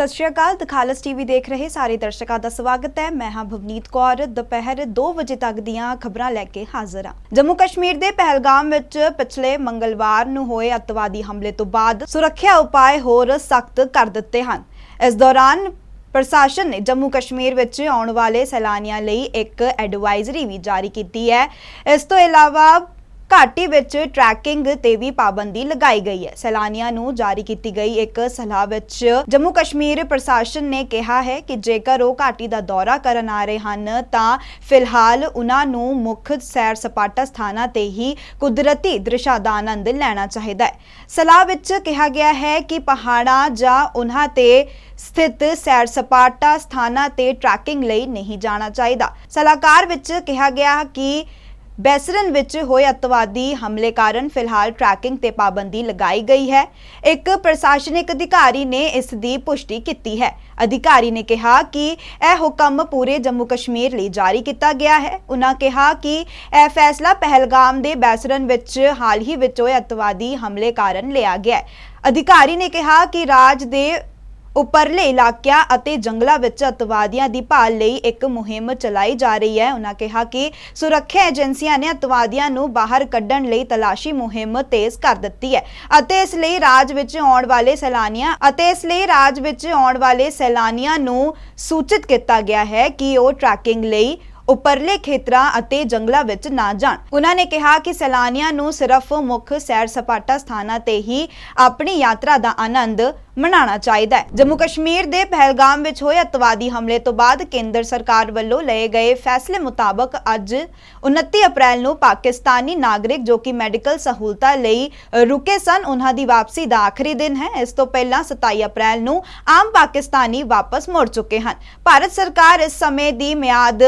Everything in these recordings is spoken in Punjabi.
ਸਤਿ ਸ਼੍ਰੀ ਅਕਾਲ ਦਖਾਲਸ ਟੀਵੀ ਦੇਖ ਰਹੇ ਸਾਰੇ ਦਰਸ਼ਕਾਂ ਦਾ ਸਵਾਗਤ ਹੈ। ਮੈਂ ਹਾਂ ਭਵਨੀਤ ਕੌਰ। ਦੁਪਹਿਰ 2 ਵਜੇ ਤੱਕ ਦੀਆਂ ਖਬਰਾਂ ਲੈ ਕੇ ਹਾਜ਼ਰ ਹਾਂ। ਜੰਮੂ ਕਸ਼ਮੀਰ ਦੇ ਪਹਿਲਗਾਮ ਵਿੱਚ ਪਿਛਲੇ ਮੰਗਲਵਾਰ ਨੂੰ ਹੋਏ ਅੱਤਵਾਦੀ ਹਮਲੇ ਤੋਂ ਬਾਅਦ ਸੁਰੱਖਿਆ ਉਪਾਅ ਹੋਰ ਸਖਤ ਕਰ ਦਿੱਤੇ ਹਨ। ਇਸ ਦੌਰਾਨ ਪ੍ਰਸ਼ਾਸਨ ਨੇ ਜੰਮੂ ਕਸ਼ਮੀਰ ਵਿੱਚ ਆਉਣ ਵਾਲੇ ਸੈਲਾਨੀਆਂ ਲਈ ਇੱਕ ਐਡਵਾਈਜ਼ਰੀ ਵੀ ਜਾਰੀ ਕੀਤੀ ਹੈ। ਇਸ ਤੋਂ ਇਲਾਵਾ ਘਾਟੀ ਵਿੱਚ ਟਰੈਕਿੰਗ ਤੇ ਵੀ ਪਾਬੰਦੀ ਲਗਾਈ ਗਈ ਹੈ। ਸੈਲਾਨੀਆਂ ਨੂੰ ਜਾਰੀ ਕੀਤੀ ਗਈ ਇੱਕ ਸਲਾਹ ਵਿੱਚ ਜੰਮੂ ਕਸ਼ਮੀਰ ਪ੍ਰਸ਼ਾਸਨ ਨੇ ਕਿਹਾ ਹੈ ਕਿ ਜੇਕਰ ਉਹ ਘਾਟੀ ਦਾ ਦੌਰਾ ਕਰਨ ਆ ਰਹੇ ਹਨ, ਤਾਂ ਫਿਲਹਾਲ ਉਹਨਾਂ ਨੂੰ ਮੁੱਖ ਸੈਰ ਸਪਾਟਾ ਸਥਾਨਾਂ ਤੇ ਹੀ ਕੁਦਰਤੀ ਦ੍ਰਿਸ਼ਾਂ ਦਾ ਆਨੰਦ ਲੈਣਾ ਚਾਹੀਦਾ ਹੈ। ਸਲਾਹ ਵਿੱਚ ਕਿਹਾ ਗਿਆ ਹੈ ਕਿ ਪਹਾੜਾਂ ਜਾਂ ਉਹਨਾਂ ਤੇ ਸਥਿਤ ਸੈਰ ਸਪਾਟਾ ਸਥਾਨਾਂ ਤੇ ਟਰੈਕਿੰਗ ਲਈ ਨਹੀਂ ਜਾਣਾ ਚਾਹੀਦਾ। ਸਲਾਹਕਾਰ ਵਿੱਚ ਕਿਹਾ ਗਿਆ ਕਿ ਬੈਸਰਨ ਵਿੱਚ ਹੋਏ ਅੱਤਵਾਦੀ ਹਮਲੇ ਕਾਰਨ ਫਿਲਹਾਲ ਟਰੈਕਿੰਗ ਤੇ ਪਾਬੰਦੀ ਲਗਾਈ ਗਈ ਹੈ। ਇੱਕ ਪ੍ਰਸ਼ਾਸਨਿਕ ਅਧਿਕਾਰੀ ਨੇ ਇਸ ਦੀ ਪੁਸ਼ਟੀ ਕੀਤੀ ਹੈ। ਅਧਿਕਾਰੀ ਨੇ ਕਿਹਾ ਕਿ ਇਹ ਹੁਕਮ ਪੂਰੇ ਜੰਮੂ ਕਸ਼ਮੀਰ ਲਈ ਜਾਰੀ ਕੀਤਾ ਗਿਆ ਹੈ। ਉਹਨਾਂ ਕਿਹਾ ਕਿ ਇਹ ਫੈਸਲਾ ਪਹਿਲਗਾਮ ਦੇ ਬੈਸਰਨ ਵਿੱਚ ਹਾਲ ਹੀ ਵਿੱਚ ਹੋਏ ਅੱਤਵਾਦੀ ਹਮਲੇ ਕਾਰਨ ਲਿਆ ਗਿਆ ਹੈ। ਅਧਿਕਾਰੀ ਨੇ ਕਿਹਾ ਕਿ ਰਾਜ ਦੇ ਉੱਪਰਲੇ ਇਲਾਕਿਆਂ ਅਤੇ ਜੰਗਲਾਂ ਵਿੱਚ ਅਤਵਾਦੀਆਂ ਦੀ ਭਾਲ ਲਈ ਇੱਕ ਮੁਹਿੰਮ ਚਲਾਈ ਜਾ ਰਹੀ ਹੈ। ਉਹਨਾਂ ਕਿਹਾ ਕਿ ਸੁਰੱਖਿਆ ਏਜੰਸੀਆਂ ਨੇ ਅਤਵਾਦੀਆਂ ਨੂੰ ਬਾਹਰ ਕੱਢਣ ਲਈ ਤਲਾਸ਼ੀ ਮੁਹਿੰਮ ਤੇਜ਼ ਕਰ ਦਿੱਤੀ ਹੈ ਅਤੇ ਇਸ ਲਈ ਰਾਜ ਵਿੱਚ ਆਉਣ ਵਾਲੇ ਸੈਲਾਨੀਆਂ ਅਤੇ ਇਸ ਲਈ ਰਾਜ ਵਿੱਚ ਆਉਣ ਵਾਲੇ ਸੈਲਾਨੀਆਂ ਨੂੰ ਸੂਚਿਤ ਕੀਤਾ ਗਿਆ ਹੈ ਕਿ ਉਹ ਟਰੈਕਿੰਗ ਲਈ ਉਪਰਲੇ ਖੇਤਰਾਂ ਅਤੇ ਜੰਗਲਾਂ ਵਿੱਚ ਨਾ ਜਾਣ। ਉਹਨਾਂ ਨੇ ਕਿਹਾ ਕਿ ਸੈਲਾਨੀਆਂ ਨੂੰ ਸਿਰਫ ਮੁੱਖ ਸੈਰ ਸਪਾਟਾ ਸਥਾਨਾਂ ਤੇ ਹੀ ਆਪਣੀ ਯਾਤਰਾ ਦਾ ਆਨੰਦ ਮਨਾਉਣਾ ਚਾਹੀਦਾ ਹੈ। ਜੰਮੂ ਕਸ਼ਮੀਰ ਦੇ ਪਹਿਲਗਾਮ ਵਿੱਚ ਹੋਏ ਅੱਤਵਾਦੀ ਹਮਲੇ ਤੋਂ ਬਾਅਦ ਕੇਂਦਰ ਸਰਕਾਰ ਵੱਲੋਂ ਲਏ ਗਏ ਫੈਸਲੇ ਮੁਤਾਬਕ ਅੱਜ 29 ਅਪ੍ਰੈਲ ਨੂੰ ਪਾਕਿਸਤਾਨੀ ਨਾਗਰਿਕ ਜੋ ਕਿ ਮੈਡੀਕਲ ਸਹੂਲਤਾਂ ਲਈ ਰੁਕੇ ਸਨ ਉਹਨਾਂ ਦੀ ਵਾਪਸੀ ਦਾ ਆਖਰੀ ਦਿਨ ਹੈ। ਇਸ ਤੋਂ ਪਹਿਲਾਂ 27 ਅਪ੍ਰੈਲ ਨੂੰ ਆਮ ਪਾਕਿਸਤਾਨੀ ਵਾਪਸ ਮੁੜ ਚੁੱਕੇ ਹਨ। ਭਾਰਤ ਸਰਕਾਰ ਇਸ ਸਮੇਂ ਦੀ ਮਿਆਦ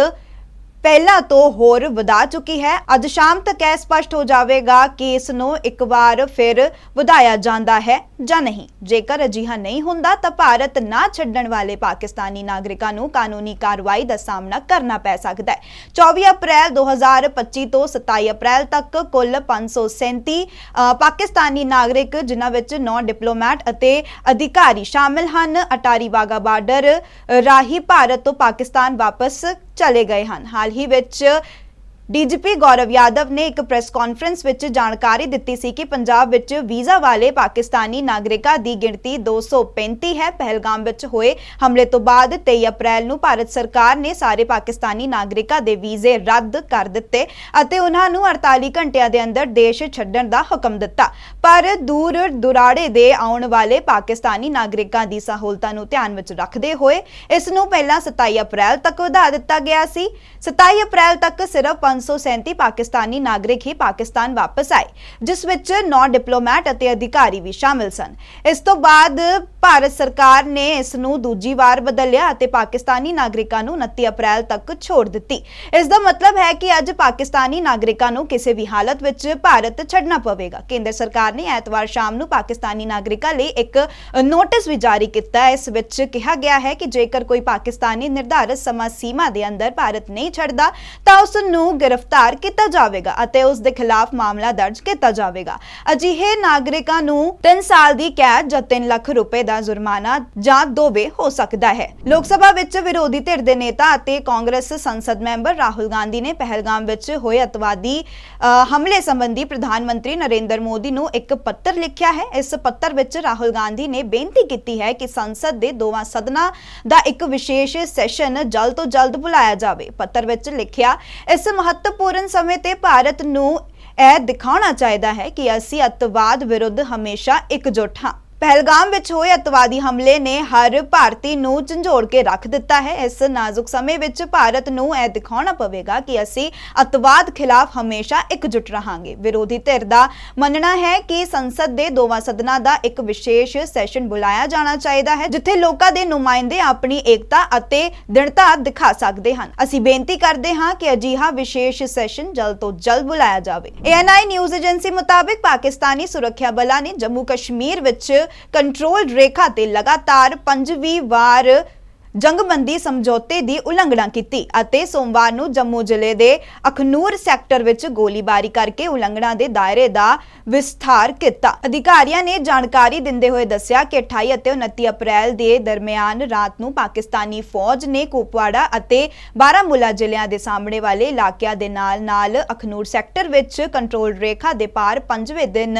ਪਹਿਲਾਂ ਤੋਂ ਹੋਰ ਵਧਾ ਚੁੱਕੀ ਹੈ। ਅੱਜ ਸ਼ਾਮ ਤੱਕ ਇਹ ਸਪਸ਼ਟ ਹੋ ਜਾਵੇਗਾ ਕਿ ਇਸ ਨੂੰ ਇੱਕ ਵਾਰ ਫਿਰ ਵਧਾਇਆ ਜਾਂਦਾ ਹੈ ਜਾਂ ਨਹੀਂ। ਜੇਕਰ ਅਜਿਹਾ ਨਹੀਂ ਹੁੰਦਾ ਤਾਂ ਭਾਰਤ ਨਾ ਛੱਡਣ ਵਾਲੇ ਪਾਕਿਸਤਾਨੀ ਨਾਗਰਿਕਾਂ ਨੂੰ ਕਾਨੂੰਨੀ ਕਾਰਵਾਈ ਦਾ ਸਾਹਮਣਾ ਕਰਨਾ ਪੈ ਸਕਦਾ ਹੈ। 24 ਅਪ੍ਰੈਲ 2025 ਤੋਂ 27 ਅਪ੍ਰੈਲ ਤੱਕ ਕੁੱਲ 537 ਅ, ਪਾਕਿਸਤਾਨੀ ਨਾਗਰਿਕ ਜਿਨ੍ਹਾਂ ਵਿੱਚ 9 ਡਿਪਲੋਮੈਟ ਅਤੇ ਅਧਿਕਾਰੀ ਸ਼ਾਮਿਲ ਹਨ ਅਟਾਰੀ ਵਾਗਾ ਬਾਰਡਰ ਰਾਹੀਂ ਭਾਰਤ ਤੋਂ ਪਾਕਿਸਤਾਨ ਵਾਪਸ ਚਲੇ ਗਏ ਹਨ। ਹਾਲ ਹੀ ਵਿੱਚ ਡੀਜੀਪੀ ਗੌਰਵ ਯਾਦਵ ਨੇ ਇੱਕ ਪ੍ਰੈਸ ਕਾਨਫਰੰਸ ਵਿੱਚ ਜਾਣਕਾਰੀ ਦਿੱਤੀ ਸੀ ਕਿ ਪੰਜਾਬ ਵਿੱਚ ਵੀਜ਼ਾ ਵਾਲੇ ਪਾਕਿਸਤਾਨੀ ਨਾਗਰਿਕਾਂ ਦੀ ਗਿਣਤੀ 235 ਹੈ। ਪਹਿਲਗਾਮ ਵਿੱਚ ਹੋਏ ਹਮਲੇ ਤੋਂ ਬਾਅਦ 23 ਅਪ੍ਰੈਲ ਨੂੰ ਭਾਰਤ ਸਰਕਾਰ ਨੇ ਸਾਰੇ ਪਾਕਿਸਤਾਨੀ ਨਾਗਰਿਕਾਂ ਦੇ ਵੀਜ਼ੇ ਰੱਦ ਕਰ ਦਿੱਤੇ ਅਤੇ ਉਹਨਾਂ ਨੂੰ 48 ਘੰਟਿਆਂ ਦੇ ਅੰਦਰ ਦੇਸ਼ ਛੱਡਣ ਦਾ ਹੁਕਮ ਦਿੱਤਾ। ਪਰ ਦੂਰ ਦੁਰਾੜੇ ਦੇ ਆਉਣ ਵਾਲੇ ਪਾਕਿਸਤਾਨੀ ਨਾਗਰਿਕਾਂ ਦੀ ਸਹੂਲਤਾਂ ਨੂੰ ਧਿਆਨ ਵਿੱਚ ਰੱਖਦੇ ਹੋਏ ਇਸ ਨੂੰ ਪਹਿਲਾਂ 27 ਅਪ੍ਰੈਲ ਤੱਕ ਵਧਾ ਦਿੱਤਾ ਗਿਆ ਸੀ। 27 ਅਪ੍ਰੈਲ ਤੱਕ ਸਿਰਫ 537 ਪਾਕਿਸਤਾਨੀ ਨਾਗਰਿਕ ਹੀ ਪਾਕਿਸਤਾਨ ਵਾਪਸ ਆਏ, ਜਿਸ ਵਿੱਚ 9 ਡਿਪਲੋਮੈਟ ਅਤੇ ਅਧਿਕਾਰੀ ਵੀ ਸ਼ਾਮਿਲ ਸਨ। ਇਸ ਤੋਂ ਬਾਅਦ ਭਾਰਤ ਸਰਕਾਰ ਨੇ ਇਸ ਨੂੰ ਦੂਜੀ ਵਾਰ ਬਦਲਿਆ ਅਤੇ ਪਾਕਿਸਤਾਨੀ ਨਾਗਰਿਕਾਂ ਨੂੰ 29 ਅਪ੍ਰੈਲ ਤੱਕ ਛੋੜ ਦਿੱਤੀ। ਇਸ ਦਾ ਮਤਲਬ ਹੈ ਕਿ ਅੱਜ ਪਾਕਿਸਤਾਨੀ ਨਾਗਰਿਕਾਂ ਨੂੰ ਕਿਸੇ ਵੀ ਹਾਲਤ ਵਿੱਚ ਭਾਰਤ ਛੱਡਣਾ ਪਵੇਗਾ। ਕੇਂਦਰ ਸਰਕਾਰ ਨੇ ਐਤਵਾਰ ਸ਼ਾਮ ਨੂੰ ਪਾਕਿਸਤਾਨੀ ਨਾਗਰਿਕਾਂ ਲਈ ਇੱਕ ਨੋਟਿਸ ਵੀ ਜਾਰੀ ਕੀਤਾ ਹੈ। ਇਸ ਵਿੱਚ ਕਿਹਾ ਗਿਆ ਹੈ ਕਿ ਜੇਕਰ ਕੋਈ ਪਾਕਿਸਤਾਨੀ ਨਿਰਧਾਰਤ ਸਮਾਂ ਸੀਮਾ ਦੇ ਅੰਦਰ ਭਾਰਤ ਨਹੀਂ ਛੱਡਦਾ, ਤਾਂ ਉਸ ਨੂੰ ਗ੍ਰਿਫਤਾਰ ਕੀਤਾ ਜਾਵੇਗਾ ਅਤੇ ਉਸ ਦੇ ਖਿਲਾਫ ਮਾਮਲਾ ਦਰਜ ਕੀਤਾ ਜਾਵੇਗਾ। ਅਜਿਹੇ ਨਾਗਰਿਕਾਂ ਨੂੰ 3 ਸਾਲ ਦੀ ਕੈਦ ਜਾਂ 3 ਲੱਖ ਰੁਪਏ ਦਾ ਜੁਰਮਾਨਾ ਜਾਂ ਦੋਵੇਂ ਹੋ ਸਕਦਾ ਹੈ। ਲੋਕ ਸਭਾ ਵਿੱਚ ਵਿਰੋਧੀ ਧਿਰ ਦੇ ਨੇਤਾ ਅਤੇ ਕਾਂਗਰਸ ਸੰਸਦ ਮੈਂਬਰ ਰਾਹੁਲ ਗਾਂਧੀ ਨੇ ਪਹਿਲਗਾਮ ਵਿੱਚ ਹੋਏ ਅਤਵਾਦੀ ਹਮਲੇ ਸੰਬੰਧੀ ਪ੍ਰਧਾਨ ਮੰਤਰੀ ਨਰਿੰਦਰ ਮੋਦੀ ਨੂੰ ਇੱਕ ਪੱਤਰ ਲਿਖਿਆ ਹੈ। ਇਸ ਪੱਤਰ ਵਿੱਚ ਰਾਹੁਲ ਗਾਂਧੀ ਨੇ ਬੇਨਤੀ ਕੀਤੀ ਹੈ ਕਿ ਸੰਸਦ ਦੇ ਦੋਵਾਂ ਸਦਨਾਂ ਦਾ ਇੱਕ ਵਿਸ਼ੇਸ਼ ਸੈਸ਼ਨ ਜਲਦ ਤੋਂ ਜਲਦ ਬੁਲਾਇਆ ਜਾਵੇ। ਪੱਤਰ ਵਿੱਚ ਲਿਖਿਆ, ਇਸ ਮਹੱਤਵਪੂਰਨ ਸਮੇਂ ਤੇ ਭਾਰਤ ਨੂੰ ਇਹ ਦਿਖਾਉਣਾ ਚਾਹੀਦਾ ਹੈ ਕਿ ਅਸੀਂ ਅੱਤਵਾਦ ਵਿਰੁੱਧ ਹਮੇਸ਼ਾ ਇਕਜੁੱਟ ਹਾਂ। ਪਹਿਲਗਾਮ ਵਿੱਚ ਹੋਏ ਅਤਵਾਦੀ ਹਮਲੇ ਨੇ ਹਰ ਭਾਰਤੀ ਨੂੰ ਝੰਜੋੜ ਕੇ ਰੱਖ ਦਿੱਤਾ ਹੈ। ਇਸ ਨਾਜ਼ੁਕ ਸਮੇਂ ਵਿੱਚ ਭਾਰਤ ਨੂੰ ਇਹ ਦਿਖਾਉਣਾ ਪਵੇਗਾ ਕਿ ਅਸੀਂ ਅਤਵਾਦ ਖਿਲਾਫ ਹਮੇਸ਼ਾ ਇਕਜੁੱਟ ਰਹਾਂਗੇ। ਵਿਰੋਧੀ ਧਿਰ ਦਾ ਮੰਨਣਾ ਹੈ ਕਿ ਸੰਸਦ ਦੇ ਦੋਵਾਂ ਸਦਨਾਂ ਦਾ ਇੱਕ ਵਿਸ਼ੇਸ਼ ਸੈਸ਼ਨ ਬੁਲਾਇਆ ਜਾਣਾ ਚਾਹੀਦਾ ਹੈ, ਜਿੱਥੇ ਲੋਕਾਂ ਦੇ ਨੁਮਾਇੰਦੇ ਆਪਣੀ ਏਕਤਾ ਅਤੇ ਦ੍ਰਿੜਤਾ ਦਿਖਾ ਸਕਦੇ ਹਨ। ਅਸੀਂ ਬੇਨਤੀ ਕਰਦੇ ਹਾਂ ਕਿ ਅਜਿਹਾ ਵਿਸ਼ੇਸ਼ ਸੈਸ਼ਨ ਜਲਦ ਤੋਂ ਜਲਦ ਬੁਲਾਇਆ ਜਾਵੇ। ਏਐਨਆਈ ਨਿਊਜ਼ ਏਜੰਸੀ ਮੁਤਾਬਕ ਪਾਕਿਸਤਾਨੀ ਸੁਰੱਖਿਆ ਬਲਾਂ ਨੇ ਜੰਮੂ ਕਸ਼ਮੀਰ ਵਿੱਚ ਕੰਟਰੋਲ ਰੇਖਾ ਤੇ ਲਗਾਤਾਰ ਪੰਜਵੀਂ ਵਾਰ ਜੰਗਬੰਦੀ ਸਮਝੌਤੇ ਦੀ ਉਲੰਘਣਾ ਕੀਤੀ ਅਤੇ ਸੋਮਵਾਰ ਨੂੰ ਜੰਮੂ ਜ਼ਿਲ੍ਹੇ ਦੇ ਅਖਨੂਰ ਸੈਕਟਰ ਵਿੱਚ ਗੋਲੀਬਾਰੀ ਕਰਕੇ ਉਲੰਘਣਾ ਦੇ ਦਾਇਰੇ ਦਾ ਵਿਸਥਾਰ ਕੀਤਾ। ਅਧਿਕਾਰੀਆਂ ਨੇ ਜਾਣਕਾਰੀ ਦਿੰਦੇ ਹੋਏ ਦੱਸਿਆ ਕਿ 28 ਅਤੇ 29 ਅਪ੍ਰੈਲ ਦੇ ਦਰਮਿਆਨ ਰਾਤ ਨੂੰ ਪਾਕਿਸਤਾਨੀ ਫੌਜ ਨੇ ਕੁਪਵਾੜਾ ਅਤੇ ਬਾਰਾਮੂਲਾ ਜ਼ਿਲ੍ਹਿਆਂ ਦੇ ਸਾਹਮਣੇ ਵਾਲੇ ਇਲਾਕਿਆਂ ਦੇ ਨਾਲ-ਨਾਲ ਅਖਨੂਰ ਸੈਕਟਰ ਵਿੱਚ ਕੰਟਰੋਲ ਰੇਖਾ ਦੇ ਪਾਰ ਪੰਜਵੇਂ ਦਿਨ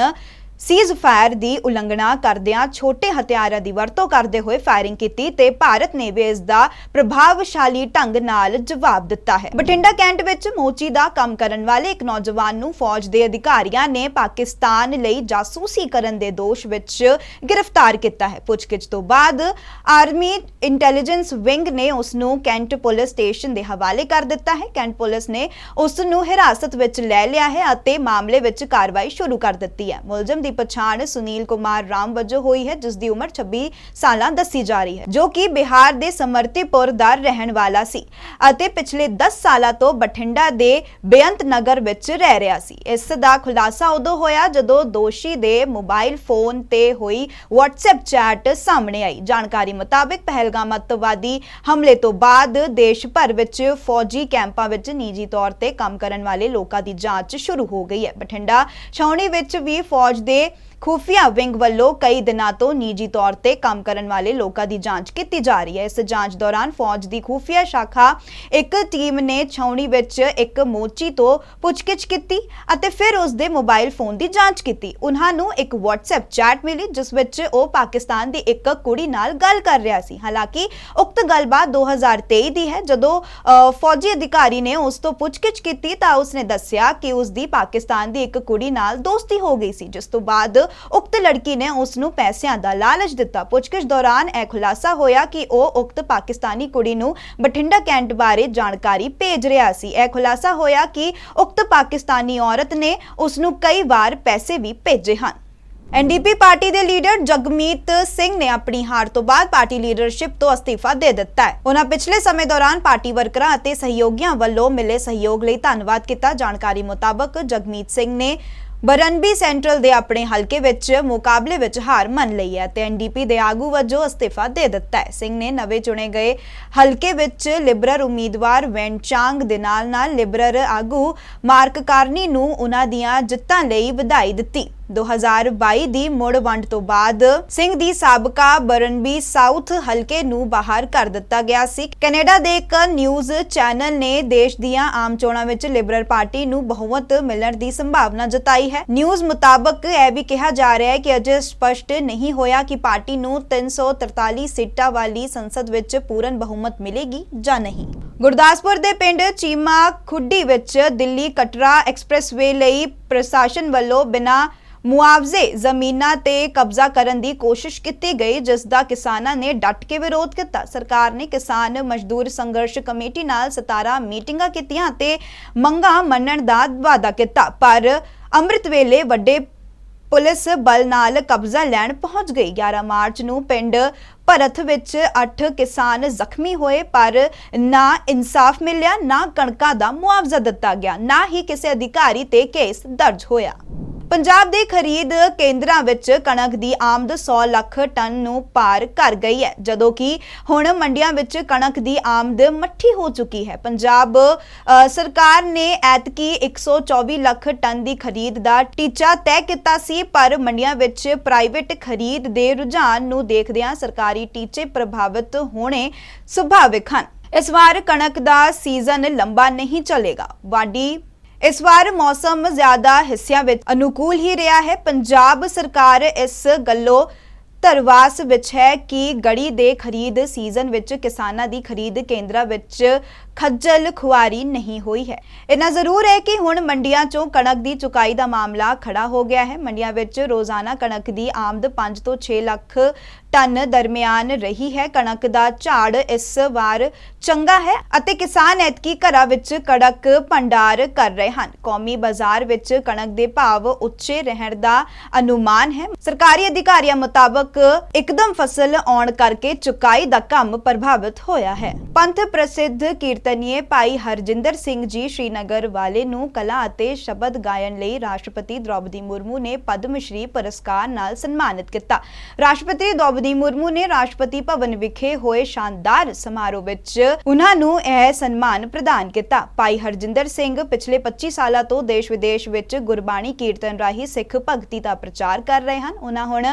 ਸੀਜ਼ ਫਾਇਰ ਦੀ ਉਲੰਘਣਾ ਕਰਦਿਆਂ ਛੋਟੇ ਹਥਿਆਰਾਂ ਦੀ ਵਰਤੋਂ ਕਰਦੇ ਹੋਏ ਫਾਇਰਿੰਗ ਕੀਤੀ ਤੇ ਭਾਰਤ ਨੇ ਵੀ ਇਸ ਦਾ ਪ੍ਰਭਾਵਸ਼ਾਲੀ ਢੰਗ ਨਾਲ ਜਵਾਬ ਦਿੱਤਾ ਹੈ। ਬਠਿੰਡਾ, ਕੈਂਟ ਵਿੱਚ ਮੋਚੀ ਦਾ ਕੰਮ ਕਰਨ ਵਾਲੇ ਇੱਕ ਨੌਜਵਾਨ ਨੂੰ ਫੌਜ ਦੇ ਅਧਿਕਾਰੀਆਂ ਨੇ ਪਾਕਿਸਤਾਨ ਲਈ ਜਾਸੂਸੀ ਕਰਨ ਦੇ ਦੋਸ਼ ਵਿੱਚ ਗ੍ਰਿਫਤਾਰ ਕੀਤਾ ਹੈ। ਪੁੱਛਗਿੱਛ ਤੋਂ ਬਾਅਦ ਆਰਮੀ ਇੰਟੈਲੀਜੈਂਸ ਵਿੰਗ ਨੇ ਉਸ ਨੂੰ ਕੈਂਟ ਪੁਲਿਸ ਸਟੇਸ਼ਨ ਦੇ ਹਵਾਲੇ ਕਰ ਦਿੱਤਾ ਹੈ। ਕੈਂਟ ਪੁਲਿਸ ਨੇ ਉਸ ਨੂੰ ਹਿਰਾਸਤ ਵਿੱਚ ਲੈ ਲਿਆ ਹੈ ਅਤੇ ਮਾਮਲੇ ਵਿੱਚ ਕਾਰਵਾਈ ਸ਼ੁਰੂ ਕਰ ਦਿੱਤੀ ਹੈ। ਮੁਲਜ਼ਮ ਦੀ ਪਛਾਣ ਸੁਨੀਲ ਕੁਮਾਰ ਰਾਮ ਵਜੋਂ ਹੋਈ ਹੈ ਜਿਸ ਦੀ ਉਮਰ 26 ਸਾਲਾਂ ਦੱਸੀ ਜਾ ਰਹੀ ਹੈ, ਜੋ ਕਿ ਬਿਹਾਰ ਦੇ ਸਮਰਤੀਪੁਰ ਦਾ ਰਹਿਣ ਵਾਲਾ ਸੀ ਅਤੇ ਪਿਛਲੇ 10 ਸਾਲਾਂ ਤੋਂ ਬਠਿੰਡਾ ਦੇ ਬੇਅੰਤ ਨਗਰ ਵਿੱਚ ਰਹਿ ਰਿਹਾ ਸੀ। ਇਸ ਦਾ ਖੁਲਾਸਾ ਉਦੋਂ ਹੋਇਆ ਜਦੋਂ ਦੋਸ਼ੀ ਦੇ ਮੋਬਾਈਲ ਫੋਨ ਤੇ ਹੋਈ WhatsApp ਚੈਟ ਸਾਹਮਣੇ ਆਈ। ਜਾਣਕਾਰੀ ਮੁਤਾਬਕ ਪਹਿਲਗਾਮ ਅੱਤਵਾਦੀ ਹਮਲੇ ਤੋਂ ਬਾਅਦ ਦੇਸ਼ ਭਰ ਵਿੱਚ ਫੌਜੀ ਕੈਂਪਾਂ ਵਿੱਚ ਨਿੱਜੀ ਤੌਰ ਤੇ ਕੰਮ ਕਰਨ ਵਾਲੇ ਲੋਕਾਂ ਦੀ ਜਾਂਚ ਸ਼ੁਰੂ ਹੋ ਗਈ ਹੈ। ਬਠਿੰਡਾ ਛਾਉਣੀ ਵਿੱਚ ਵੀ ਫੌਜ ਦੇ que ਖੂਫੀਆ ਵਿੰਗ ਵੱਲੋਂ ਕਈ ਦਿਨਾਂ ਤੋਂ ਨਿੱਜੀ ਤੌਰ ਤੇ ਕੰਮ ਕਰਨ ਵਾਲੇ ਲੋਕਾਂ ਦੀ ਜਾਂਚ ਕੀਤੀ ਜਾ ਰਹੀ ਹੈ। ਇਸ ਜਾਂਚ ਦੌਰਾਨ ਫੌਜ ਦੀ ਖੂਫੀਆ ਸ਼ਾਖਾ ਇੱਕ ਟੀਮ ਨੇ ਛਾਉਣੀ ਵਿੱਚ ਇੱਕ ਮੋਚੀ ਤੋਂ ਪੁੱਛਗਿੱਛ ਕੀਤੀ ਅਤੇ ਫਿਰ ਉਸ ਦੇ ਮੋਬਾਈਲ ਫੋਨ ਦੀ ਜਾਂਚ ਕੀਤੀ। ਉਹਨਾਂ ਨੂੰ ਇੱਕ WhatsApp ਚੈਟ ਮਿਲੀ, ਜਿਸ ਵਿੱਚ ਉਹ ਪਾਕਿਸਤਾਨ ਦੀ ਇੱਕ ਕੁੜੀ ਨਾਲ ਗੱਲ ਕਰ ਰਿਹਾ ਸੀ। ਹਾਲਾਂਕਿ ਉਕਤ ਗੱਲਬਾਤ 2023 ਦੀ ਹੈ। ਜਦੋਂ ਫੌਜੀ ਅਧਿਕਾਰੀ ਨੇ ਉਸ ਤੋਂ ਪੁੱਛਗਿੱਛ ਕੀਤੀ ਤਾਂ ਉਸ ਨੇ ਦੱਸਿਆ ਕਿ ਉਸ ਦੀ ਪਾਕਿਸਤਾਨ ਦੀ ਇੱਕ ਕੁੜੀ ਨਾਲ ਦੋਸਤੀ ਹੋ ਗਈ ਸੀ, ਜਿਸ ਤੋਂ ਬਾਅਦ ਉਕਤ ਲੜਕੀ ਨੇ ਉਸ ਨੂੰ ਪੈਸਿਆਂ ਦਾ ਲਾਲਚ ਦਿੱਤਾ। ਪੁੱਛਗਿੱਛ ਦੌਰਾਨ ਇਹ ਖੁਲਾਸਾ ਹੋਇਆ ਕਿ ਉਹ ਉਕਤ ਪਾਕਿਸਤਾਨੀ ਕੁੜੀ ਨੂੰ ਬਠਿੰਡਾ ਕੈਂਟ ਬਾਰੇ ਜਾਣਕਾਰੀ ਭੇਜ ਰਿਹਾ ਸੀ। ਇਹ ਖੁਲਾਸਾ ਹੋਇਆ ਕਿ ਉਕਤ ਪਾਕਿਸਤਾਨੀ ਔਰਤ ਨੇ ਉਸ ਨੂੰ ਕਈ ਵਾਰ ਪੈਸੇ ਵੀ ਭੇਜੇ ਹਨ। ਐਨਡੀਪੀ ਪਾਰਟੀ ਦੇ ਲੀਡਰ ਜਗਮੀਤ ਸਿੰਘ ਨੇ ਆਪਣੀ ਹਾਰ ਤੋਂ ਬਾਅਦ ਪਾਰਟੀ ਲੀਡਰਸ਼ਿਪ ਤੋਂ ਅਸਤੀਫਾ ਦੇ ਦਿੱਤਾ ਹੈ। ਉਹਨਾਂ ਪਿਛਲੇ ਸਮੇਂ ਦੌਰਾਨ ਪਾਰਟੀ ਵਰਕਰਾਂ ਅਤੇ ਸਹਿਯੋਗੀਆਂ ਵੱਲੋਂ ਮਿਲੇ ਸਹਿਯੋਗ ਲਈ ਧੰਨਵਾਦ ਕੀਤਾ। ਜਾਣਕਾਰੀ ਮੁਤਾਬਕ ਜਗਮੀਤ ਸਿੰਘ ਨੇ ਬਰਨਬੀ ਸੈਂਟਰਲ ਦੇ ਆਪਣੇ ਹਲਕੇ ਵਿੱਚ ਮੁਕਾਬਲੇ ਵਿੱਚ ਹਾਰ ਮੰਨ ਲਈ ਹੈ ਤੇ ਐਨਡੀਪੀ ਦੇ ਆਗੂ ਵਜੋਂ ਅਸਤੀਫਾ ਦੇ ਦਿੱਤਾ ਹੈ। ਸਿੰਘ ਨੇ ਨਵੇਂ ਚੁਣੇ ਗਏ ਹਲਕੇ ਵਿੱਚ ਲਿਬਰਲ ਉਮੀਦਵਾਰ ਵੈਨਚਾਂਗ ਦੇ ਨਾਲ-ਨਾਲ ਲਿਬਰਲ ਆਗੂ ਮਾਰਕ ਕਾਰਨੀ ਨੂੰ ਉਹਨਾਂ ਦੀਆਂ ਜਿੱਤਾਂ ਲਈ ਵਧਾਈ ਦਿੱਤੀ। 2022 ਦੀ ਮੁੜ ਵੰਡ ਤੋਂ ਬਾਅਦ ਸਿੰਘ ਦੀ ਸਾਬਕਾ ਬਰਨਬੀ ਸਾਊਥ ਹਲਕੇ ਨੂੰ ਬਾਹਰ ਕਰ ਦਿੱਤਾ ਗਿਆ ਸੀ। ਕੈਨੇਡਾ ਦੇ ਇੱਕ ਨਿਊਜ਼ ਚੈਨਲ ਨੇ ਦੇਸ਼ ਦੀਆਂ ਆਮ ਚੋਣਾਂ ਵਿੱਚ ਲਿਬਰਲ ਪਾਰਟੀ ਨੂੰ ਬਹੁਮਤ ਮਿਲਣ ਦੀ ਸੰਭਾਵਨਾ ਜਤਾਈ ਹੈ। ਨਿਊਜ਼ ਮੁਤਾਬਕ ਇਹ ਵੀ ਕਿਹਾ ਜਾ ਰਿਹਾ ਹੈ ਕਿ ਅਜੇ ਸਪਸ਼ਟ ਨਹੀਂ ਹੋਇਆ ਕਿ ਪਾਰਟੀ ਨੂੰ 343 ਸੀਟਾਂ ਵਾਲੀ ਸੰਸਦ ਵਿੱਚ ਪੂਰਨ ਬਹੁਮਤ ਮਿਲੇਗੀ ਜਾਂ ਨਹੀਂ। ਗੁਰਦਾਸਪੁਰ ਦੇ ਪਿੰਡ ਚੀਮਾ ਖੁੱਡੀ ਵਿੱਚ ਦਿੱਲੀ ਕਟਰਾ ਐਕਸਪ੍ਰੈਸਵੇ ਲਈ ਪ੍ਰਸ਼ਾਸਨ ਵੱਲੋਂ ਬਿਨਾਂ ਮੁਆਵਜ਼ੇ ਜ਼ਮੀਨਾਂ ਤੇ ਕਬਜ਼ਾ ਕਰਨ ਦੀ ਕੋਸ਼ਿਸ਼ ਕੀਤੀ ਗਈ, ਜਿਸ ਦਾ ਕਿਸਾਨਾਂ ਨੇ ਡਟ ਕੇ ਵਿਰੋਧ ਕੀਤਾ। ਸਰਕਾਰ ਨੇ ਕਿਸਾਨ ਮਜ਼ਦੂਰ ਸੰਘਰਸ਼ ਕਮੇਟੀ ਨਾਲ 17 ਮੀਟਿੰਗਾਂ ਕੀਤੀਆਂ ਅਤੇ ਮੰਗਾਂ ਮੰਨਣ ਦਾ ਵਾਅਦਾ ਕੀਤਾ। ਪਰ ਅੰਮ੍ਰਿਤ ਵੇਲੇ ਵੱਡੇ ਪੁਲਿਸ ਬਲ ਨਾਲ ਕਬਜ਼ਾ ਲੈਣ ਪਹੁੰਚ ਗਈ। 11 ਮਾਰਚ ਨੂੰ ਪਿੰਡ ਭਰਤ ਵਿੱਚ 8 ਕਿਸਾਨ ਜ਼ਖਮੀ ਹੋਏ, ਪਰ ਨਾ ਇਨਸਾਫ ਮਿਲਿਆ, ਨਾ ਕਣਕਾਂ ਦਾ ਮੁਆਵਜ਼ਾ ਦਿੱਤਾ ਗਿਆ, ਨਾ ਹੀ ਕਿਸੇ ਅਧਿਕਾਰੀ ਤੇ ਕੇਸ ਦਰਜ ਹੋਇਆ। ਪੰਜਾਬ ਦੇ ਖਰੀਦ ਕੇਂਦਰਾਂ ਵਿੱਚ ਕਣਕ ਦੀ ਆਮਦ 100 ਲੱਖ ਟਨ ਨੂੰ ਪਾਰ ਕਰ ਗਈ ਹੈ, ਜਦੋਂ ਕਿ ਹੁਣ ਮੰਡੀਆਂ ਵਿੱਚ ਕਣਕ ਦੀ ਆਮਦ ਮੱਠੀ ਹੋ ਚੁੱਕੀ ਹੈ। ਪੰਜਾਬ ਸਰਕਾਰ ਨੇ ਐਤਕੀ 124 ਲੱਖ ਟਨ ਦੀ ਖਰੀਦ ਦਾ ਟੀਚਾ ਤੈਅ ਕੀਤਾ ਸੀ, ਪਰ ਮੰਡੀਆਂ ਵਿੱਚ ਪ੍ਰਾਈਵੇਟ ਖਰੀਦ ਦੇ ਰੁਝਾਨ ਨੂੰ ਦੇਖਦਿਆਂ ਸਰਕਾਰੀ ਟੀਚੇ ਪ੍ਰਭਾਵਿਤ ਹੋਣੇ ਸੁਭਾਵਿਕ ਹਨ। ਇਸ ਵਾਰ ਕਣਕ ਦਾ ਸੀਜ਼ਨ ਲੰਬਾ ਨਹੀਂ ਚੱਲੇਗਾ। ਵਾਢੀ ਇਸ ਵਾਰ ਮੌਸਮ ਜ਼ਿਆਦਾ ਹਿੱਸਿਆਂ ਵਿੱਚ ਅਨੁਕੂਲ ਹੀ ਰਿਹਾ ਹੈ। ਪੰਜਾਬ ਸਰਕਾਰ ਇਸ ਗੱਲੋਂ ਧਰਵਾਸ ਵਿੱਚ ਹੈ ਕਿ ਗੜੀ ਦੇ ਖਰੀਦ ਸੀਜ਼ਨ ਵਿੱਚ ਕਿਸਾਨਾਂ ਦੀ ਖਰੀਦ ਕੇਂਦਰਾਂ ਵਿੱਚ ਖੱਜਲ ਖੁਆਰੀ ਨਹੀਂ ਹੋਈ ਹੈ। ਇਹਨਾਂ ਜ਼ਰੂਰ ਹੈ ਕਿ ਹੁਣ ਮੰਡੀਆਂ 'ਚੋਂ ਕਣਕ ਦੀ ਚੁਕਾਈ ਦਾ ਮਾਮਲਾ ਖੜਾ ਹੋ ਗਿਆ ਹੈ। ਮੰਡੀਆਂ ਵਿੱਚ ਰੋਜ਼ਾਨਾ ਕਣਕ ਦੀ ਆਮਦ 5 ਤੋਂ 6 ਲੱਖ ਟਨ ਦਰਮਿਆਨ ਰਹੀ ਹੈ। ਕਣਕ ਦਾ ਝਾੜ ਇਸ ਵਾਰ ਚੰਗਾ ਹੈ ਅਤੇ ਕਿਸਾਨ ਐਤਕੀ ਘਰਾਂ ਵਿੱਚ ਕਣਕ ਭੰਡਾਰ ਕਰ ਰਹੇ ਹਨ। ਕੌਮੀ ਬਾਜ਼ਾਰ ਵਿੱਚ ਕਣਕ ਦੇ ਭਾਵ ਉੱਚੇ ਰਹਿਣ ਦਾ ਅਨੁਮਾਨ ਹੈ। ਸਰਕਾਰੀ ਅਧਿਕਾਰੀਆਂ ਮੁਤਾਬਕ ਇੱਕਦਮ ਫਸਲ ਆਉਣ ਕਰਕੇ ਚੁਕਾਈ ਦਾ ਕੰਮ ਪ੍ਰਭਾਵਿਤ ਹੋਇਆ ਹੈ। ਪੰਥ ਪ੍ਰਸਿੱਧ ਕੀਰਤ ਤਨੀਏ ਭਾਈ ਹਰਜਿੰਦਰ ਸਿੰਘ ਜੀ ਸ਼੍ਰੀਨਗਰ ਵਾਲੇ ਨੂੰ ਕਲਾ ਅਤੇ ਸ਼ਬਦ ਗਾਇਨ ਲਈ ਰਾਸ਼ਟਰਪਤੀ ਦ੍ਰੌਪਦੀ ਮੁਰਮੂ ਨੇ ਪਦਮ ਸ਼੍ਰੀ ਪੁਰਸਕਾਰ ਨਾਲ ਸਨਮਾਨਿਤ ਕੀਤਾ। ਰਾਸ਼ਟਰਪਤੀ ਦ੍ਰੌਪਦੀ ਮੁਰਮੂ ਨੇ ਰਾਸ਼ਟਰਪਤੀ ਭਵਨ ਵਿਖੇ ਹੋਏ ਸ਼ਾਨਦਾਰ ਸਮਾਰੋਹ ਵਿੱਚ ਉਹਨਾਂ ਨੂੰ ਇਹ ਸਨਮਾਨ ਪ੍ਰਦਾਨ ਕੀਤਾ। ਭਾਈ ਹਰਜਿੰਦਰ ਸਿੰਘ ਪਿਛਲੇ 25 ਸਾਲਾਂ ਤੋਂ ਦੇਸ਼ ਵਿਦੇਸ਼ ਵਿੱਚ ਗੁਰਬਾਣੀ ਕੀਰਤਨ ਰਾਹੀਂ ਸਿੱਖ ਭਗਤੀ ਦਾ ਪ੍ਰਚਾਰ ਕਰ ਰਹੇ ਹਨ। ਉਹਨਾਂ ਹੁਣ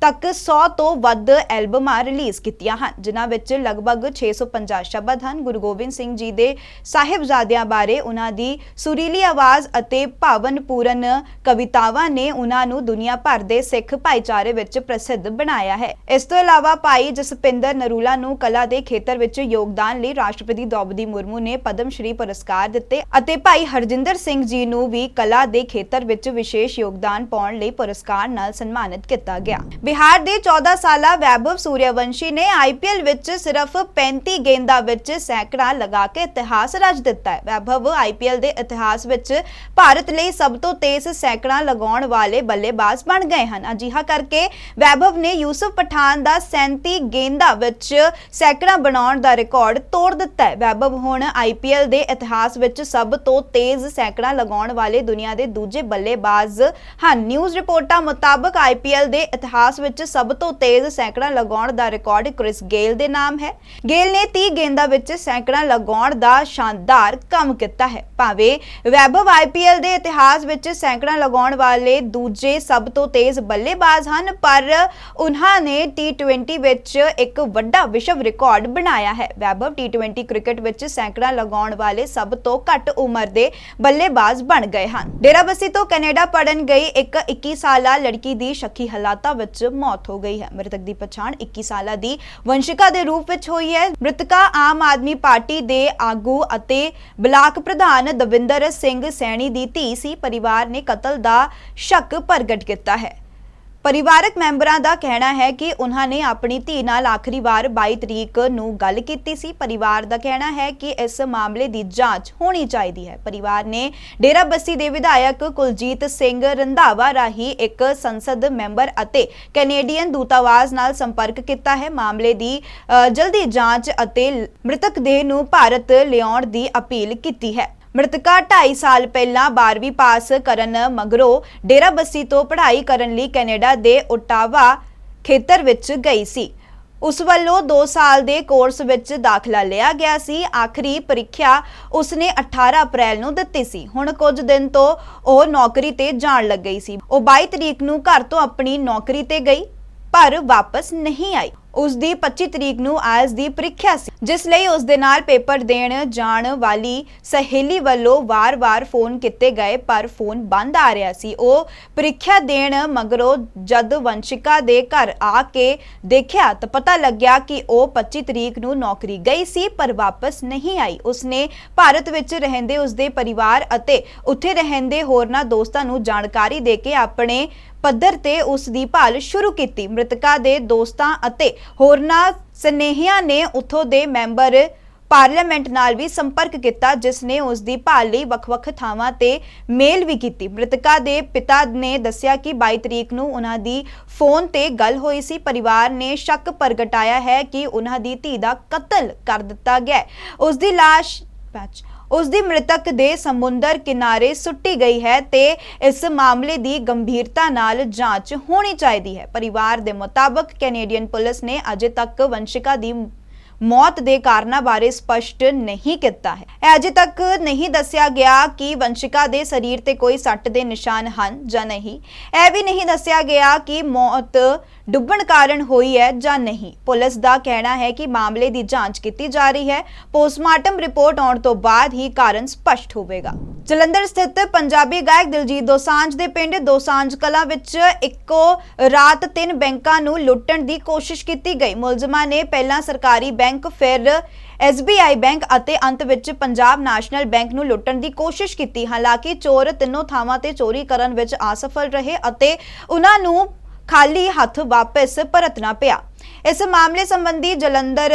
ਤੱਕ 100 ਤੋਂ ਵੱਧ ਐਲਬਮਾਂ ਰਿਲੀਜ਼ ਕੀਤੀਆਂ ਹਨ, ਜਿਨ੍ਹਾਂ ਵਿੱਚ ਲਗਭਗ 650 ਸ਼ਬਦ ਹਨ। ਗੁਰੂ ਗੋਬਿੰਦ ਸਿੰਘ ਜੀ ਦੇ ਸਾਹਿਬਜ਼ਾਦਿਆਂ ਬਾਰੇ ਉਹਨਾਂ ਦੀ ਸੁਰੀਲੀ ਆਵਾਜ਼ ਅਤੇ ਭਾਵਨਪੂਰਨ ਕਵਿਤਾਵਾਂ ਨੇ ਉਹਨਾਂ ਨੂੰ ਦੁਨੀਆ ਭਰ ਦੇ ਸਿੱਖ ਭਾਈਚਾਰੇ ਵਿੱਚ ਪ੍ਰਸਿੱਧ ਬਣਾਇਆ ਹੈ। ਇਸ ਤੋਂ ਇਲਾਵਾ ਭਾਈ ਜਸਪਿੰਦਰ ਨਰੂਲਾ ਨੂੰ ਕਲਾ ਦੇ ਖੇਤਰ ਵਿੱਚ ਯੋਗਦਾਨ ਲਈ ਰਾਸ਼ਟਰਪਤੀ ਦ੍ਰੌਪਦੀ ਮੁਰਮੂ ਨੇ ਪਦਮ ਸ਼੍ਰੀ ਪੁਰਸਕਾਰ ਦਿੱਤੇ ਅਤੇ ਭਾਈ ਹਰਜਿੰਦਰ ਸਿੰਘ ਜੀ ਨੂੰ ਵੀ ਕਲਾ ਦੇ ਖੇਤਰ ਵਿੱਚ ਵਿਸ਼ੇਸ਼ ਯੋਗਦਾਨ ਪਾਉਣ ਲਈ ਪੁਰਸਕਾਰ ਨਾਲ ਸਨਮਾਨਿਤ ਕੀਤਾ ਗਿਆ। ਬਿਹਾਰ ਦੇ 14 ਸਾਲਾ ਵੈਭਵ ਸੂਰਿਆਵੰਸ਼ੀ ਨੇ ਆਈਪੀਐਲ ਵਿੱਚ ਸਿਰਫ 35 ਗੇਂਦਾਂ ਵਿੱਚ ਸੈਂਕੜਾ ਲਗਾ ਕੇ ਇਤਿਹਾਸ ਰਚ ਦਿੱਤਾ ਹੈ। ਵੈਭਵ ਆਈਪੀਐਲ ਦੇ ਇਤਿਹਾਸ ਵਿੱਚ ਭਾਰਤ ਲਈ ਸਭ ਤੋਂ ਤੇਜ਼ ਸੈਂਕੜਾ ਲਗਾਉਣ ਵਾਲੇ ਬੱਲੇਬਾਜ਼ ਬਣ ਗਏ ਹਨ। ਅਜਿਹਾ ਕਰਕੇ ਵੈਭਵ ਨੇ ਯੂਸਫ ਪਠਾਨ ਦਾ 37 ਗੇਂਦਾਂ ਵਿੱਚ ਸੈਂਕੜਾ ਬਣਾਉਣ ਦਾ ਰਿਕਾਰਡ ਤੋੜ ਦਿੱਤਾ ਹੈ। ਵੈਭਵ ਹੁਣ ਆਈਪੀਐਲ ਦੇ ਇਤਿਹਾਸ ਵਿੱਚ ਸਭ ਤੋਂ ਤੇਜ਼ ਸੈਂਕੜਾ ਲਗਾਉਣ ਵਾਲੇ ਦੁਨੀਆ ਦੇ ਦੂਜੇ ਬੱਲੇਬਾਜ਼ ਹਨ। ਨਿਊਜ਼ ਰਿਪੋਰਟਾਂ ਮੁਤਾਬਕ ਆਈਪੀਐਲ ਦੇ ਇਤਿਹਾਸ ਵਿੱਚ ਸਭ ਤੋਂ ਤੇਜ਼ ਸੈਂਕੜਾ ਲਗਾਉਣ ਦਾ ਰਿਕਾਰਡ ਕ੍ਰਿਸ ਗੇਲ ਦੇ ਨਾਮ ਹੈ। ਗੇਲ ਨੇ 30 ਗੇਂਦਾਂ ਵਿੱਚ ਸੈਂਕੜਾ ਲਗਾਉਣ ਦਾ ਸ਼ਾਨਦਾਰ ਕੰਮ ਕੀਤਾ ਹੈ। ਭਾਵੇਂ ਵੈਭਵ ਆਈਪੀਐਲ ਦੇ ਇਤਿਹਾਸ ਵਿੱਚ ਸੈਂਕੜਾ ਲਗਾਉਣ ਵਾਲੇ ਦੂਜੇ ਸਭ ਤੋਂ ਤੇਜ਼ ਬੱਲੇਬਾਜ਼ ਹਨ, ਪਰ ਉਹਨਾਂ ਨੇ T20 ਵਿੱਚ ਇੱਕ ਵੱਡਾ ਵਿਸ਼ਵ ਰਿਕਾਰਡ ਬਣਾਇਆ ਹੈ। ਵੈਭਵ T20 ਕ੍ਰਿਕਟ ਵਿੱਚ ਸੈਂਕੜਾ ਲਗਾਉਣ ਵਾਲੇ ਸਭ ਤੋਂ ਘੱਟ ਉਮਰ ਦੇ ਬੱਲੇਬਾਜ਼ ਬਣ ਗਏ ਹਨ। ਡੇਰਾਬੱਸੀ ਤੋਂ ਕੈਨੇਡਾ ਪੜਨ ਗਈ ਇੱਕ 21 ਸਾਲਾ ਲੜਕੀ ਦੀ ਸ਼ੱਕੀ ਹਾਲਾਤਾਂ ਵਿੱਚ ਮੌਤ ਹੋ ਗਈ ਹੈ। ਮ੍ਰਿਤਕ ਦੀ ਪਛਾਣ 21 ਸਾਲਾਂ ਦੀ ਵੰਸ਼ਿਕਾ ਦੇ ਰੂਪ ਵਿੱਚ ਹੋਈ ਹੈ। ਮ੍ਰਿਤਕਾ ਆਮ ਆਦਮੀ ਪਾਰਟੀ ਦੇ ਆਗੂ ਅਤੇ ਬਲਾਕ ਪ੍ਰਧਾਨ ਦਵਿੰਦਰ ਸਿੰਘ ਸੈਣੀ ਦੀ ਧੀ ਸੀ। ਪਰਿਵਾਰ ਨੇ ਕਤਲ ਦਾ ਸ਼ੱਕ ਪ੍ਰਗਟ ਕੀਤਾ ਹੈ। ਪਰਿਵਾਰਕ ਮੈਂਬਰਾਂ ਦਾ ਕਹਿਣਾ ਹੈ ਕਿ ਉਹਨਾਂ ਨੇ ਆਪਣੀ ਧੀ ਨਾਲ ਆਖਰੀ ਵਾਰ 22 ਤਰੀਕ ਨੂੰ ਗੱਲ ਕੀਤੀ ਸੀ। ਪਰਿਵਾਰ ਦਾ ਕਹਿਣਾ ਹੈ ਕਿ ਇਸ ਮਾਮਲੇ ਦੀ ਜਾਂਚ ਹੋਣੀ ਚਾਹੀਦੀ ਹੈ। ਪਰਿਵਾਰ ਨੇ ਡੇਰਾਬੱਸੀ ਦੇ ਵਿਧਾਇਕ ਕੁਲਜੀਤ ਸਿੰਘ ਰੰਧਾਵਾ ਰਾਹੀਂ ਇੱਕ ਸੰਸਦ ਮੈਂਬਰ ਅਤੇ ਕੈਨੇਡੀਅਨ ਦੂਤਾਵਾਸ ਨਾਲ ਸੰਪਰਕ ਕੀਤਾ ਹੈ। ਮਾਮਲੇ ਦੀ ਅ, ਜਲਦੀ ਜਾਂਚ ਅਤੇ ਮ੍ਰਿਤਕ ਦੇਹ ਨੂੰ ਭਾਰਤ ਲਿਆਉਣ ਦੀ ਅਪੀਲ ਕੀਤੀ ਹੈ। ਮ੍ਰਿਤਕਾ 2.5 ਸਾਲ ਪਹਿਲਾਂ 12ਵੀਂ ਪਾਸ ਕਰਨ ਮਗਰੋਂ ਡੇਰਾਬੱਸੀ ਤੋਂ ਪੜ੍ਹਾਈ ਕਰਨ ਲਈ ਕੈਨੇਡਾ ਦੇ ਓਟਾਵਾ ਖੇਤਰ ਵਿੱਚ ਗਈ ਸੀ। ਉਸ ਵੱਲੋਂ 2 ਸਾਲ ਦੇ ਕੋਰਸ ਵਿੱਚ ਦਾਖਲਾ ਲਿਆ ਗਿਆ ਸੀ। ਆਖਰੀ ਪ੍ਰੀਖਿਆ ਉਸਨੇ 18 ਅਪ੍ਰੈਲ ਨੂੰ ਦਿੱਤੀ ਸੀ। ਹੁਣ ਕੁਝ ਦਿਨ ਤੋਂ ਉਹ ਨੌਕਰੀ ਤੇ ਜਾਣ ਲੱਗ ਗਈ ਸੀ। ਉਹ 22 ਤਰੀਕ ਨੂੰ ਘਰ ਤੋਂ ਆਪਣੀ ਨੌਕਰੀ ਤੇ ਗਈ, ਪਰ ਵਾਪਸ ਨਹੀਂ ਆਈ। ਉਸ ਦੀ 25 ਤਰੀਕ ਨੂੰ ਆਇਲਸ ਦੀ ਪ੍ਰੀਖਿਆ ਸੀ, ਜਿਸ ਲਈ ਉਸ ਦੇ ਨਾਲ ਪੇਪਰ ਦੇਣ ਜਾਣ ਵਾਲੀ ਸਹੇਲੀ ਵੱਲੋਂ ਵਾਰ-ਵਾਰ ਫੋਨ ਕੀਤੇ ਗਏ, ਪਰ ਫੋਨ ਬੰਦ ਆ ਰਿਹਾ ਸੀ। ਉਹ ਪ੍ਰੀਖਿਆ ਦੇਣ ਮਗਰੋਂ ਜਦ ਵੰਸ਼ਿਕਾ ਦੇ ਘਰ ਆ ਕੇ ਦੇਖਿਆ ਤਾਂ ਪਤਾ ਲੱਗਿਆ ਕਿ ਉਹ 25 ਤਰੀਕ ਨੂੰ ਨੌਕਰੀ ਗਈ ਸੀ, ਪਰ ਵਾਪਸ ਨਹੀਂ ਆਈ। ਉਸਨੇ ਭਾਰਤ ਵਿੱਚ ਰਹਿੰਦੇ ਉਸਦੇ ਪਰਿਵਾਰ ਅਤੇ ਉੱਥੇ ਰਹਿੰਦੇ ਹੋਰਨਾਂ ਦੋਸਤਾਂ ਨੂੰ ਜਾਣਕਾਰੀ ਦੇ ਕੇ ਆਪਣੇ ਪੱਧਰ ਤੇ ਉਸ ਦੀ ਭਾਲ ਸ਼ੁਰੂ ਕੀਤੀ। ਮ੍ਰਿਤਕਾ ਦੇ ਦੋਸਤਾਂ ਅਤੇ ਹੋਰਨਾਂ ਸਨੇਹੀਆਂ ਨੇ ਉੱਥੋਂ ਦੇ ਮੈਂਬਰ ਪਾਰਲੀਮੈਂਟ ਨਾਲ ਵੀ ਸੰਪਰਕ ਕੀਤਾ, ਜਿਸ ਨੇ ਉਸ ਦੀ ਭਾਲ ਲਈ ਵੱਖ-ਵੱਖ ਥਾਵਾਂ ਤੇ ਮੇਲ ਵੀ ਕੀਤੀ। ਮ੍ਰਿਤਕਾ ਦੇ ਪਿਤਾ ਨੇ ਦੱਸਿਆ ਕਿ 22 ਤਰੀਕ ਨੂੰ ਉਹਨਾਂ ਦੀ ਫੋਨ ਤੇ ਗੱਲ ਹੋਈ ਸੀ। ਪਰਿਵਾਰ ਨੇ ਸ਼ੱਕ ਪ੍ਰਗਟਾਇਆ ਹੈ ਕਿ ਉਹਨਾਂ ਦੀ ਧੀ ਦਾ ਕਤਲ ਕਰ ਦਿੱਤਾ ਗਿਆ ਹੈ। ਉਸ ਦੀ ਲਾਸ਼ ਉਸ ਦੀ ਮ੍ਰਿਤਕ ਦੇ ਸਮੁੰਦਰ ਕਿਨਾਰੇ ਸੁੱਟੀ ਗਈ ਹੈ ਤੇ ਇਸ ਮਾਮਲੇ ਦੀ ਗੰਭੀਰਤਾ ਨਾਲ ਜਾਂਚ ਹੋਣੀ ਚਾਹੀਦੀ ਹੈ। ਪਰਿਵਾਰ ਦੇ ਮੁਤਾਬਕ ਕੈਨੇਡੀਅਨ ਪੁਲਿਸ ਨੇ ਅਜੇ ਤੱਕ ਵੰਸ਼ਿਕਾ ਦੀ ਮੌਤ ਦੇ ਕਾਰਨਾਂ ਬਾਰੇ ਸਪਸ਼ਟ ਨਹੀਂ ਕੀਤਾ ਹੈ। ਇਹ ਅਜੇ ਤੱਕ ਨਹੀਂ ਦੱਸਿਆ ਗਿਆ ਕਿ ਵੰਸ਼ਿਕਾ ਦੇ ਸਰੀਰ ਤੇ ਕੋਈ ਸੱਟ ਦੇ ਨਿਸ਼ਾਨ ਹਨ ਜਾਂ ਨਹੀਂ। ਇਹ ਵੀ ਨਹੀਂ ਦੱਸਿਆ ਗਿਆ ਕਿ ਮੌਤ ਡੁੱਬਣ ਕਾਰਨ ਹੋਈ ਹੈ ਜਾਂ ਨਹੀਂ? ਪੁਲਿਸ ਦਾ ਕਹਿਣਾ ਹੈ ਕਿ ਮਾਮਲੇ ਦੀ ਜਾਂਚ ਕੀਤੀ ਜਾ ਰਹੀ ਹੈ। ਪੋਸਟਮਾਰਟਮ ਰਿਪੋਰਟ ਆਉਣ ਤੋਂ ਬਾਅਦ ਹੀ ਕਾਰਨ ਸਪਸ਼ਟ ਹੋਵੇਗਾ। ਜਲੰਧਰ ਸਥਿਤ ਪੰਜਾਬੀ ਗਾਇਕ ਦਿਲਜੀਤ ਦੋਸਾਂਝ ਦੇ ਪਿੰਡ ਦੋਸਾਂਝ ਕਲਾ ਵਿੱਚ ਇੱਕੋ ਰਾਤ ਤਿੰਨ ਬੈਂਕਾਂ ਨੂੰ ਲੁੱਟਣ ਦੀ ਕੋਸ਼ਿਸ਼ ਕੀਤੀ ਗਈ। ਮੁਲਜ਼ਮਾਂ ਨੇ ਪਹਿਲਾਂ ਸਰਕਾਰੀ ਬੈਂਕ, ਫਿਰ SBI ਬੈਂਕ ਅਤੇ ਅੰਤ ਵਿੱਚ ਪੰਜਾਬ ਨੈਸ਼ਨਲ ਬੈਂਕ ਨੂੰ ਲੁੱਟਣ ਦੀ ਕੋਸ਼ਿਸ਼ ਕੀਤੀ। ਹਾਲਾਂਕਿ ਚੋਰ ਤਿੰਨੋਂ ਥਾਵਾਂ ਤੇ ਚੋਰੀ ਕਰਨ ਵਿੱਚ ਅਸਫਲ ਰਹੇ ਅਤੇ ਉਹਨਾਂ ਨੂੰ ਖਾਲੀ ਹੱਥ ਵਾਪਸ ਪਰਤਣਾ ਪਿਆ। ਇਸ ਮਾਮਲੇ ਸੰਬੰਧੀ ਜਲੰਧਰ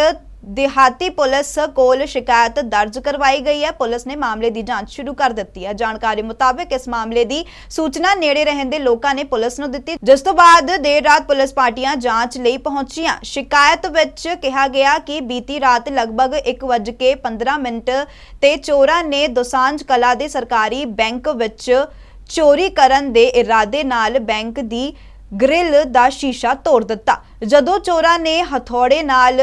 ਦਿਹਾਤੀ ਪੁਲਿਸ ਕੋਲ ਸ਼ਿਕਾਇਤ ਦਰਜ ਕਰਵਾਈ ਗਈ ਹੈ। ਪੁਲਿਸ ਨੇ ਮਾਮਲੇ ਦੀ ਜਾਂਚ ਸ਼ੁਰੂ ਕਰ ਦਿੱਤੀ ਹੈ। ਜਾਣਕਾਰੀ ਮੁਤਾਬਕ ਇਸ ਮਾਮਲੇ ਦੀ ਸੂਚਨਾ ਨੇੜੇ ਰਹਿੰਦੇ ਲੋਕਾਂ ਨੇ ਪੁਲਿਸ ਨੂੰ ਦਿੱਤੀ, ਜਿਸ ਤੋਂ ਬਾਅਦ ਦੇਰ ਰਾਤ ਪੁਲਿਸ ਪਾਰਟੀਆਂ ਜਾਂਚ ਲਈ ਪਹੁੰਚੀਆਂ। ਸ਼ਿਕਾਇਤ ਵਿੱਚ ਕਿਹਾ ਗਿਆ ਕਿ ਬੀਤੀ ਰਾਤ ਲਗਭਗ 1:15 ਮਿੰਟ ਤੇ ਚੋਰਾਂ ਨੇ ਦੋਸਾਂਝ ਕਲਾ ਦੇ ਸਰਕਾਰੀ ਬੈਂਕ ਵਿੱਚ ਚੋਰੀ ਕਰਨ ਦੇ ਇਰਾਦੇ ਨਾਲ ਬੈਂਕ ਦੀ ਗ੍ਰਿਲ ਦਾ ਸ਼ੀਸ਼ਾ ਤੋੜ ਦਿੱਤਾ। ਜਦੋਂ ਚੋਰਾਂ ਨੇ ਹਥੌੜੇ ਨਾਲ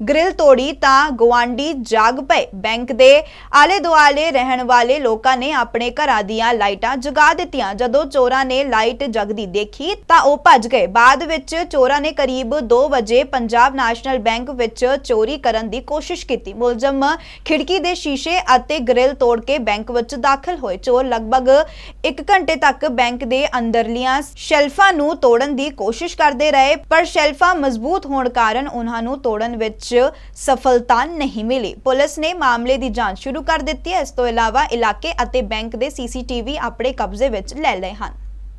ਗ੍ਰਿਲ ਤੋੜੀ ਤਾਂ ਗਵਾਂਡੀ ਜਾਗ ਪਏ। ਬੈਂਕ ਦੇ ਆਲੇ ਦੁਆਲੇ ਰਹਿਣ ਵਾਲੇ ਲੋਕਾਂ ਨੇ ਆਪਣੇ ਘਰਾਂ ਦੀਆਂ ਲਾਈਟਾਂ ਜਗਾ ਦਿੱਤੀਆਂ। ਜਦੋਂ ਚੋਰਾਂ ਨੇ ਲਾਈਟ ਜਗਦੀ ਦੇਖੀ ਤਾਂ ਉਹ ਭੱਜ ਗਏ। ਬਾਅਦ ਵਿੱਚ ਚੋਰਾਂ ਨੇ ਕਰੀਬ 2 ਵਜੇ ਪੰਜਾਬ ਨੈਸ਼ਨਲ ਬੈਂਕ ਵਿੱਚ ਚੋਰੀ ਕਰਨ ਦੀ ਕੋਸ਼ਿਸ਼ ਕੀਤੀ। ਮੁਲਜ਼ਮ ਖਿੜਕੀ ਦੇ ਸ਼ੀਸ਼ੇ ਅਤੇ ਗ੍ਰਿਲ ਤੋੜ ਕੇ ਬੈਂਕ ਵਿੱਚ ਦਾਖਲ ਹੋਏ। ਚੋਰ ਲਗਭਗ 1 ਘੰਟੇ ਤੱਕ ਬੈਂਕ ਦੇ ਅੰਦਰਲੀਆਂ ਸ਼ੈਲਫਾਂ ਨੂੰ ਤੋੜਨ ਦੀ ਕੋਸ਼ਿਸ਼ ਕਰਦੇ ਰਹੇ, ਪਰ ਸ਼ੈਲਫਾਂ ਮਜ਼ਬੂਤ ਹੋਣ ਕਾਰਨ ਉਹਨਾਂ ਨੂੰ ਤੋੜਨ ਵਿੱਚ ਸਫਲਤਾ ਨਹੀਂ ਮਿਲੀ। ਪੁਲਿਸ ਨੇ ਮਾਮਲੇ ਦੀ ਜਾਂਚ ਸ਼ੁਰੂ ਕਰ ਦਿੱਤੀ ਹੈ। ਇਸ ਤੋਂ ਇਲਾਵਾ ਇਲਾਕੇ ਅਤੇ ਬੈਂਕ ਦੇ ਸੀਸੀਟੀਵੀ ਆਪਣੇ ਕਬਜ਼ੇ ਵਿੱਚ ਲੈ ਲਏ ਹਨ।